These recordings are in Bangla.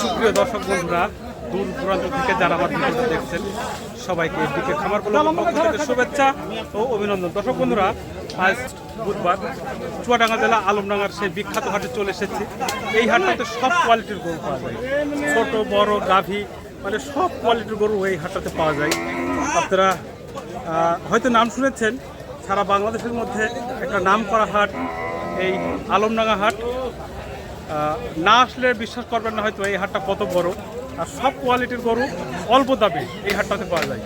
সুপ্রিয় দর্শক বন্ধুরা, দূর দূরান্ত থেকে যারা আমার ভিডিওটা দেখছেন, সবাইকে এদিকে খামার পক্ষ থেকে শুভেচ্ছা ও অভিনন্দন। দর্শক বন্ধুরা, আজ বুধবার চুয়াডাঙ্গা জেলা আলমডাঙ্গার সেই বিখ্যাত হাটে চলে এসেছি। এই হাটটাতে সব কোয়ালিটির গরু পাওয়া যায়। ছোট, বড়, গাভী মানে সব কোয়ালিটির গরু এই হাটটাতে পাওয়া যায়। আপনারা হয়তো নাম শুনেছেন, সারা বাংলাদেশের মধ্যে একটা নাম করা হাট, এই আলমডাঙ্গা হাট। না আসলে বিশ্বাস করবেন না হয়তো এই হাটটা কত বড়। আর সব কোয়ালিটির গরু অল্প দামে এই হাটটাতে পাওয়া যায়।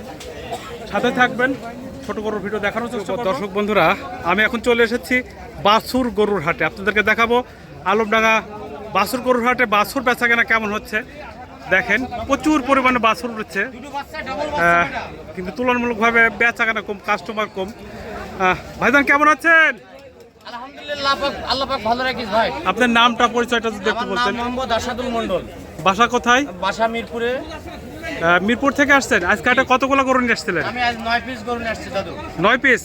সাথে থাকবেন ছোট গরুর ভিডিও দেখানোর চেষ্টা। দর্শক বন্ধুরা আমি এখন চলে এসেছি বাছুর গরুর হাটে। আপনাদেরকে দেখাবো আলমডাঙ্গা বাছুর গরুর হাটে বাছুর বেচা কেনা কেমন হচ্ছে। দেখেন প্রচুর পরিমাণে বাছুর আহ, কিন্তু তুলনামূলকভাবে বেচা কেনা কম কাস্টমার কম। ভাইজান কেমন আছেন? আপনার নামটা পরিচয়টা যদি একটু বলতেন। মোহাম্মদ আসাদুল মন্ডল বাসা কোথায়? বাসা মিরপুরে। মিরপুর থেকে আসছেন? আজকে একটা কতগুলো গরু নিয়ে আসছিলেন? আমি আজ নয় পিস গরু নিয়ে আসছি দাদু। নয় পিস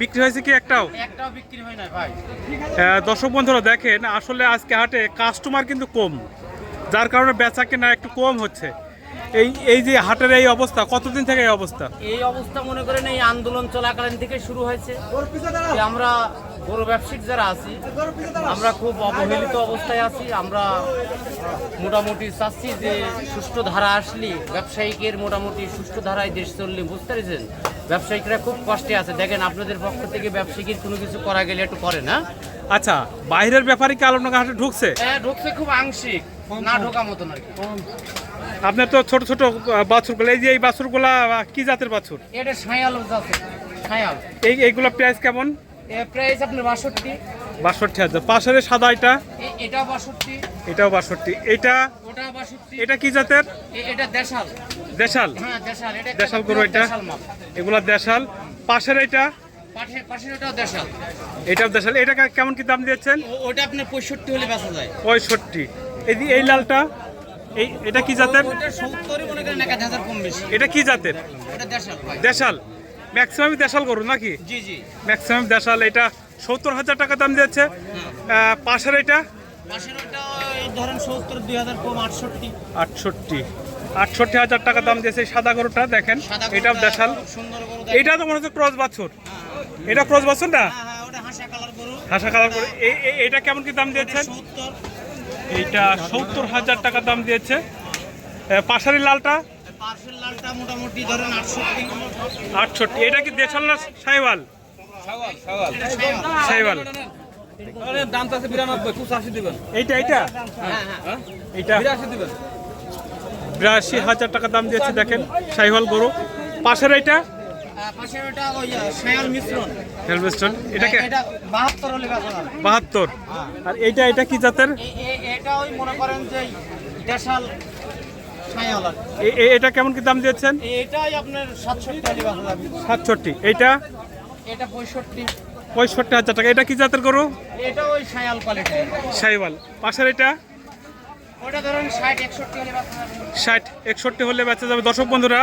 বিক্রি হয়েছে কি একটাও? একটাও বিক্রি হয় না ভাই। দর্শক বন্ধুরা দেখেন আসলে আজকে হাটে কাস্টমার কিন্তু কম। যার কারণে বেচা কেনা একটু কম হচ্ছে। এই এই যে হাটের এই অবস্থা কতদিন থেকে এই অবস্থা? এই অবস্থা মনে করেন এই আন্দোলন চলাকালীন থেকে শুরু হয়েছে। আমরা গরু ব্যবসায়িক যারা আছি আমরা খুব অবহেলিত অবস্থায় আছি। আমরা মোটামুটি চাচ্ছি যে সুষ্ঠু ধারা আসলে ব্যবসায়িকের মোটামুটি সুষ্ঠু ধারায় দেশ চললে বুঝতে পেরেছেন? ব্যবসায়িকরা খুব কষ্টে আছে। দেখেন আপনাদের পক্ষ থেকে ব্যবসায়িকের কোনো কিছু করা গেলে একটু করে না? আচ্ছা বাইরের ব্যাপারে কি আলমনগর ঢুকছে? হ্যাঁ ঢুকছে খুব আংশিক। না ঢোকা মতন আর কি। আপনার তো ছোট ছোট বাছুরগুলো এই যে এই বাছুরগুলা কি জাতের বাছুর? এটা সায়াল আছে সায়াল এই এইগুলো প্রাইস কেমন? প্রাইস আপনার বাষট্টি। বাষট্টি হাজার। পাশের সাদা এটা? এটাও বাষট্টি। এটাও বাষট্টি। এটা? ওটা বাষট্টি। এটা কি জাতের? এটা দেশাল। দেশাল? হ্যাঁ দেশাল। এটা দেশাল গরু এটা? এগুলা দেশাল। পাশের এটা? এটাও দেশাল। এটা কেমন কি দাম দিয়েছেন? ও- ওটা আপনার পঁয়ষট্টি হলে বেচা যায়। পঁয়ষট্টি। এই এই লালটা? এই এটা কি জাতের? এটা কি জাতের? দেশাল। দেশাল ম্যাক্সিমাম দেশাল গরু নাকি? জি জি। ম্যাক্সিমাম দেশাল এটা সত্তর হাজার টাকা দাম দিয়েছে পাশের এটা? আটষট্টি। আটষট্টি। হাজার টাকা দাম দিয়েছে সাদা গরুটা দেখেন। দেশাল। গরু এইটা তো মনে হচ্ছে ক্রস বাছুর। এটা ক্রস বাছুর না? হ্যাঁ হ্যাঁ ওটা হাসা কালার গরু। হাসা এই এই- এইটা কেমন কি দাম দিয়েছেন এইটা সত্তর। হাজার টাকা দাম দিয়েছে। পাশের লালটা? পার্সেল লালটা মোটামুটি ধরেন আটষট্টি। আটষট্টি এটা কি দেশাল না সাইওয়াল? সাইওয়াল দাম আছে বিরানব্বই পঁচাশি দিবেন। এইটা এইটা? এইটা? বিরাশি দিবেন। বিরাশি হাজার টাকা দাম দিয়েছে দেখেন সাইওয়াল গরু। পাশের এইটা? বাহাত্তর আর এইটা এটা কি জাতের? এটা ওই মনে করেন যে দেশাল এটা কেমন কি দাম দিয়েছেন? এটাই আপনার সাতষট্টি এইটা এটা? পঁয়ষট্টি। পঁয়ষট্টি হাজার টাকা। এটা কি জাতের গরু? এটা ওই সায়াল কোয়ালিটি সাইওয়াল পাশের এটা? ষাট একষট্টি হলে বেচা যাবে। দর্শক বন্ধুরা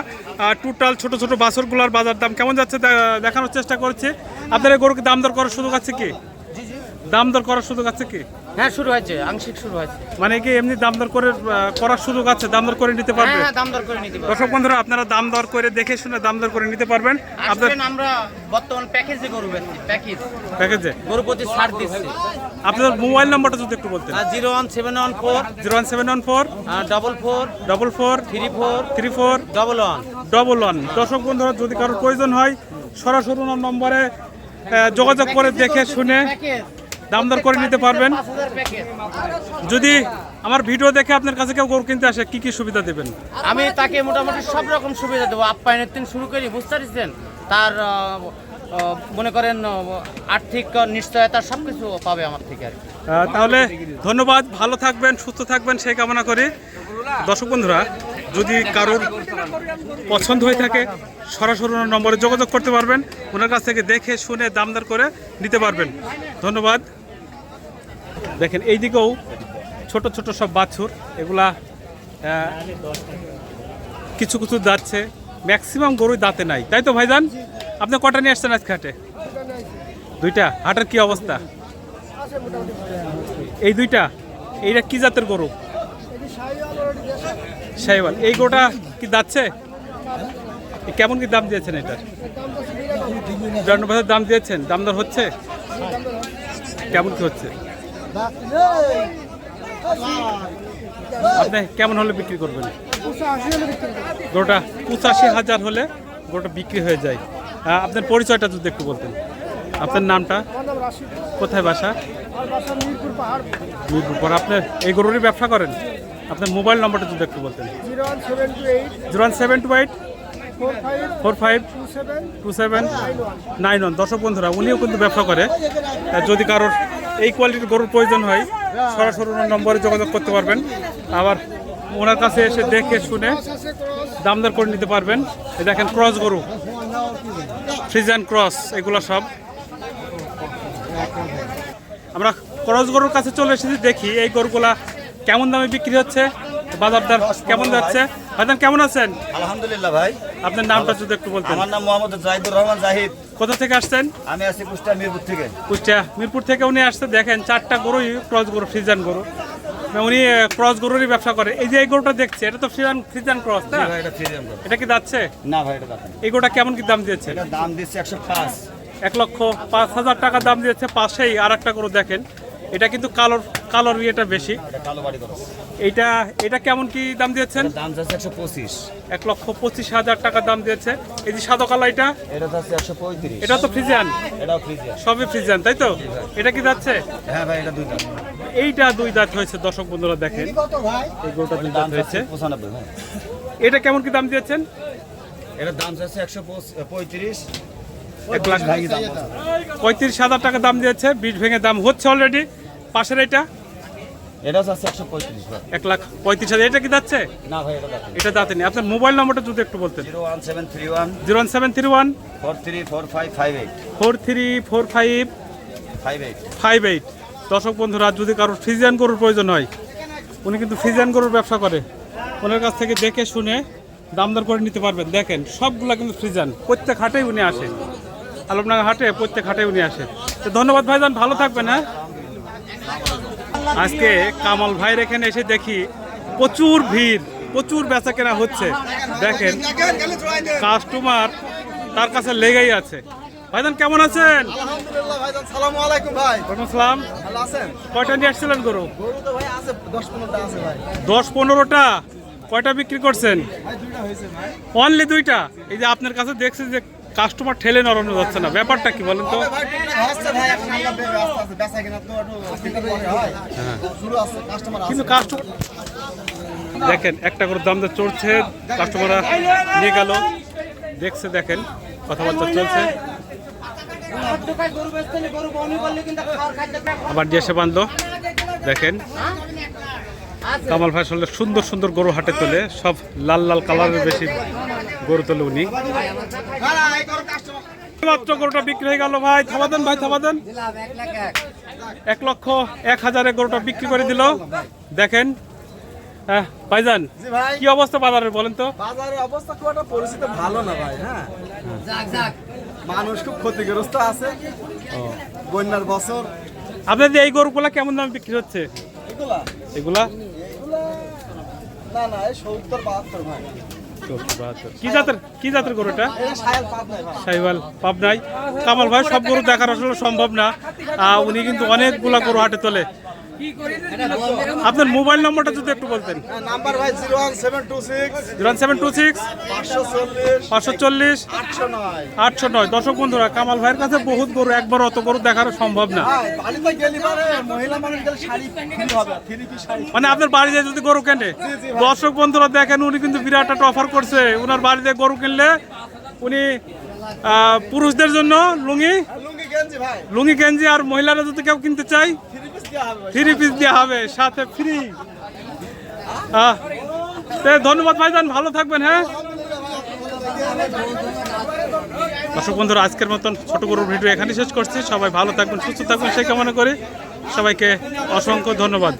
টোটাল ছোট ছোট বাছরগুলোর বাজার দাম কেমন যাচ্ছে দেখানোর চেষ্টা করছে। আপনার এই গরুকে দাম দর করার সুযোগ আছে কি? দাম দর করার সুযোগ আছে কি? হ্যাঁ শুরু হয়েছে আংশিক শুরু হয়েছে। মানে কি এমনি দাম দর করে করার সুযোগ আছে দাম দর করে নিতে হ্যাঁ পারবে? হ্যাঁ দাম দর করে নিতে পারব। দর্শক বন্ধুরা আপনারা দাম দর করে দেখে শুনে দাম দর করে নিতে পারবেন। আসবেন আমরা বর্তমান প্যাকেজে গরু বেচছি প্যাকেজ প্যাকেজে গরু প্রতি ছাড় দিচ্ছি। আপনার মোবাইল নাম্বারটা যদি একটু বলতেন। Zero one seven one four zero one seven one four double four double four three four three four double one double one দর্শক বন্ধুরা যদি কারোর প্রয়োজন হয় সরাসরি নম্বরে যোগাযোগ করে দেখে শুনে দাম দর করে নিতে পারবেন। যদি আমার ভিডিও দেখে আপনার কাছে কেউ গরু কিনতে আসে কি কি সুবিধা দেবেন? আমি তাকে মোটামুটি সব রকম সুবিধা দেবো। আপ্যায়নের দিন শুরু করি বুঝতে পারছেন? তার মনে করেন আর্থিক নিশ্চয়তা সব কিছু পাবে আমার থেকে আর তাহলে ধন্যবাদ ভালো থাকবেন সুস্থ থাকবেন সেই কামনা করি। দর্শক বন্ধুরা যদি কারোর পছন্দ হয়ে থাকে সরাসরি নম্বরে যোগাযোগ করতে পারবেন। ওনার কাছ থেকে দেখে শুনে দামদার করে নিতে পারবেন। ধন্যবাদ। দেখেন এই দিকেও ছোট ছোট সব বাছুর, এগুলা কিছু কিছু যাচ্ছে। ম্যাক্সিমাম গরুই দাঁতে নাই। তাই তো ভাইজান? আপনি কটা নিয়ে আসছেন আজকে হাটে? দুইটা। হাটের কি অবস্থা? এই দুইটা? এইটা কি জাতের গরু? শাহিওয়াল। এই গোটা কি যাচ্ছে? কেমন কি দাম দিয়েছেন এটার বিরানব্বই দাম দিয়েছেন। দাম দর হচ্ছে? কেমন কি হচ্ছে? আপনি কেমন হলে বিক্রি করবেন? গোটা পঁচাশি হাজার হলে গোটা বিক্রি হয়ে যায়। আপনার পরিচয়টা যদি একটু বলতেন। আপনার নামটা? কোথায় বাসা? মিরপুর আপনার এই গরুরই ব্যবসা করেন? আপনার মোবাইল নম্বরটা যদি একটু বলতেন। Zero one seven two eight. Four five two seven. Nine one. দর্শক বন্ধুরা, উনিও কিন্তু ব্যবসা করে। যদি কারোর এই কোয়ালিটির গরুর প্রয়োজন হয়, সরাসরি ওনার নম্বরে যোগাযোগ করতে পারবেন। আবার ওনার কাছে এসে দেখে শুনে দামদার করে নিতে পারবেন। দেখেন ক্রস গরু ফ্রিজান ক্রস এগুলো সব। আমরা ক্রস গরুর কাছে চলে এসেছি, দেখি এই গরুগুলা কেমন দামে বিক্রি হচ্ছে। বাজার দর কেমন যাচ্ছে? ভাইজান কেমন আছেন? আলহামদুলিল্লাহ ভাই। আপনার নামটা যদি একটু বলতেন। আমার নাম মোহাম্মদ জাহিদুর রহমান জাহিদ। কোথা থেকে আসছেন? আমি আছি কুষ্টা মিরপুর থেকে। কুষ্টিয়া। মিরপুর থেকে উনি আসতে দেখেন চারটা গরুই ক্রস গরু ফ্রিজান গরু। উনি ক্রস গরুরই ব্যবসা করে। এই যে এই গরুটা দেখছে এটা তো ফ্রিজান ফ্রিজান ক্রস না? ভাই এটা কি যাচ্ছে? না ভাই এটা দেখেন এই গরুটা কেমন কি দাম দিয়েছে? এটা দাম দিচ্ছে একশো পাঁচ। এক লক্ষ পাঁচ হাজার টাকা দাম দিয়েছে পাশেই আর একটা গরু দেখেন। এটা কিন্তু কালোর কালোর ইয়েটা বেশি। এটা কালো বাড়ি খরচ এইটা এটা কেমন কি দাম দিয়েছেন? দাম যাচ্ছে একশো পঁচিশ। এক লক্ষ পঁচিশ হাজার টাকা দাম দিয়েছে। এই যে সাদা কালো এটা? এটা যাচ্ছে একশো পঁয়ত্রিশ। এটা তো ফ্রিজান এটাও ফ্রিজিয়াম সবই ফ্রিজান তাই তো? এটা কি যাচ্ছে? হ্যাঁ ভাই এটা দুই দাম এইটা দুই দাঁত হয়েছে দর্শক বন্ধুরা দেখেন। এই গরুটা দুই দাম দাঁত হয়েছে। ভাই এটা কেমন কি দাম দিয়েছেন? এটার দাম যাচ্ছে একশো পঁয়ত্রিশ। এক লাখ দাম পঁয়ত্রিশ হাজার টাকা। দাম দিয়েছে বিষ ভেঙে দাম হচ্ছে অলরেডি পাশের এটা? এটাও যাচ্ছে একশো পঁয়ত্রিশ এক লাখ পঁয়ত্রিশ হাজার। এটা কি যাচ্ছে? না ভাই এটা দেখেন এটা যাতে নেই আপনার মোবাইল নম্বরটা যদি একটু বলতেন। Zero one seven three one zero one seven three one four three four five five eight. Four three four five five eight. Five eight. দর্শক বন্ধুরা যদি কারোর ফ্রিজিয়ান গরুর প্রয়োজন হয় উনি কিন্তু ফ্রিজিয়ান গরুর ব্যবসা করে। ওনার কাছ থেকে দেখে শুনে দামদর করে নিতে পারবেন। দেখেন সবগুলা কিন্তু ফ্রিজান প্রত্যেক হাটেই উনি আসে। আলমনাগা হাটে প্রত্যেক হাটে উনি আসে। তো ধন্যবাদ ভাইজান ভালো থাকবেন হ্যাঁ? আজকে কামাল ভাইয়ের এখানে এসে দেখি প্রচুর ভিড় প্রচুর বেচা কেনা হচ্ছে। দেখেন কাস্টমার তার কাছে লেগেই আছে। ভাইজান কেমন আছেন? আলহামদুলিল্লাহ ভাই সালামু আলাইকুম ভাই। ওয়ালাইকুম আসসালাম। কয়টা নিয়ে আসছিলেন গরু? গরু তো ভাই আছে দশ পনেরোটা কয়টা বিক্রি করছেন? ভাই দুইটা হয়েছে ভাই। অনলি দুইটা? এই যে আপনার কাছে দেখছি যে কাস্টমার ঠেলে নড়ানো যাচ্ছে না। ব্যাপারটা কি বলেন তো? হয় কাস্টমার কিন্তু কাস্টমার দেখেন একটা করে দাম দর চড়ছে কাস্টমাররা নিয়ে গেল। দেখছে দেখেন কথাবার্তা চলছে। আবার দেশে বাঁধলো। দেখেন। কামাল ভাই আসলে সুন্দর সুন্দর গরু হাটে তোলে সব লাল লাল কালারের বেশি গরু তোলে উনি। মাত্র গরুটা বিক্রি হয়ে গেল ভাই থাবা দেন ভাই থাবা দেন। এক লক্ষ এক হাজারে গরুটা বিক্রি করে দিল। দেখেন হ্যাঁ ভাইজান জি কি অবস্থা বাজারের বলেন তো? বাজারের অবস্থা খুব একটা পরিস্থিতি ভালো না ভাই হ্যাঁ? মানুষ খুব ক্ষতিগ্রস্ত আছে। বন্যার বছর। আপনাদের এই গরুগুলা কেমন দামে বিক্রি হচ্ছে? এগুলা? না না এই সত্তর বাহাত্তর ভাই। কি জাতের কি জাতের গরু এটা? এটা সায়াল পাত নাই ভাই। সাইওয়াল পাবনাই। কামাল ভাই সব গরু দেখার আসলে সম্ভব না। উনি কিন্তু অনেকগুলা গরু হাটে তোলে। আপনার মোবাইল নম্বরটা যদি একটু বলতেন। নাম্বার ভাই zero one seven two six zero seven two six পাঁচশো চল্লিশ আটশো নয়। দর্শক বন্ধুরা কামাল ভাইয়ের কাছে বহুত গরু একবার অত গরু দেখার সম্ভব না। মানে আপনার বাড়িতে যদি গরু কেনে দর্শক বন্ধুরা দেখেন উনি কিন্তু বিরাট একটা অফার করছে। উনার বাড়িতে গরু কিনলে উনি পুরুষদের জন্য লুঙ্গি লুঙ্গি গেঞ্জি আর মহিলারা যদি কেউ কিনতে চাই থ্রি পিস দেওয়া হবে দেওয়া হবে সাথে ফ্রি ধন্যবাদ ভাইজান ভালো থাকবেন হ্যাঁ? দর্শক বন্ধুরা আজকের মতন ছোট গরুর ভিডিও এখানে শেষ করছি। সবাই ভালো থাকবেন সুস্থ থাকবেন সে কামনা করে। সবাইকে অসংখ্য ধন্যবাদ।